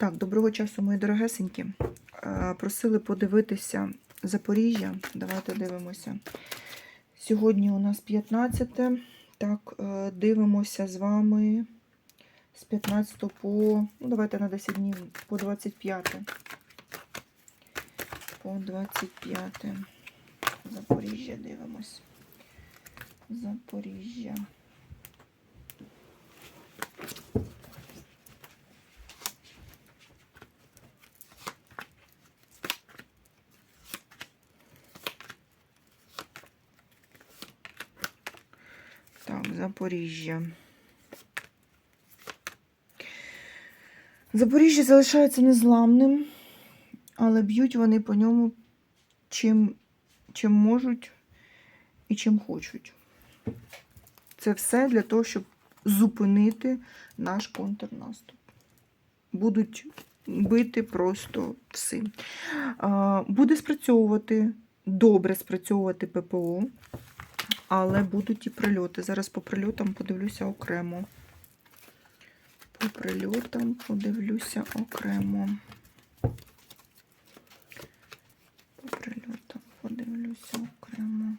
Так, доброго часу, мої дорогесенькі. Е, Просили подивитися Запоріжжя. Давайте дивимося. Сьогодні у нас 15. Так, е, дивимося з вами з 15 по. Ну, давайте на 10 днів, по 25. По 25. Запоріжжя дивимось. Запоріжжя. Так, Запоріжжя. Запоріжжя залишається незламним, але б'ють вони по ньому чим, чим можуть і чим хочуть. Це все для того, щоб зупинити наш контрнаступ. Будуть бити просто всім. Буде спрацьовувати, добре спрацьовувати ППО. Але будуть і прильоти. Зараз по прильотам подивлюся окремо. По прильотам подивлюся окремо. По прильотам подивлюся окремо.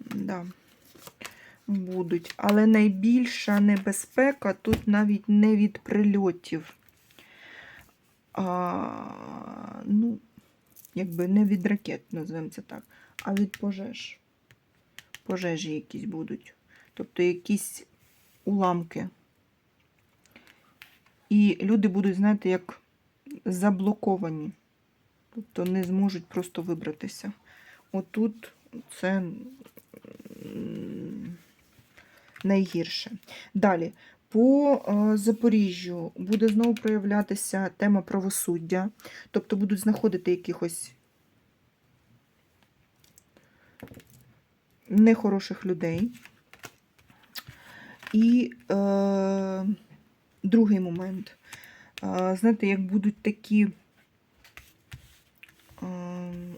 Да. Будуть. Але найбільша небезпека тут навіть не від прильотів. А, ну, якби не від ракет, називаємо це так, а від пожеж. Пожежі якісь будуть. Тобто якісь уламки. І люди будуть, знаєте, як заблоковані. Тобто не зможуть просто вибратися. Отут це найгірше. Далі. По е, Запоріжжю буде знову проявлятися тема правосуддя, тобто будуть знаходити якихось нехороших людей. І е, другий момент. Е, знаєте, як будуть такі е,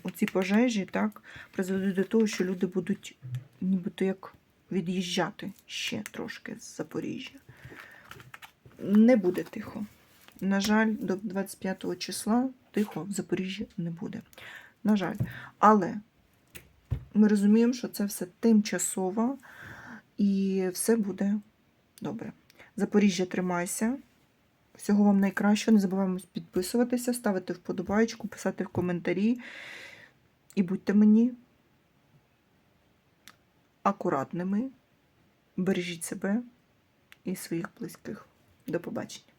оці пожежі, так, призведуть до того, що люди будуть нібито як від'їжджати ще трошки з Запоріжжя не буде тихо. На жаль, до 25 числа тихо в Запоріжжі не буде. На жаль. Але ми розуміємо, що це все тимчасово і все буде добре. Запоріжжя тримайся. Всього вам найкращого. Не забуваємо підписуватися, ставити вподобайку, писати в коментарі. І будьте мені акуратними. Бережіть себе і своїх близьких. До побачення.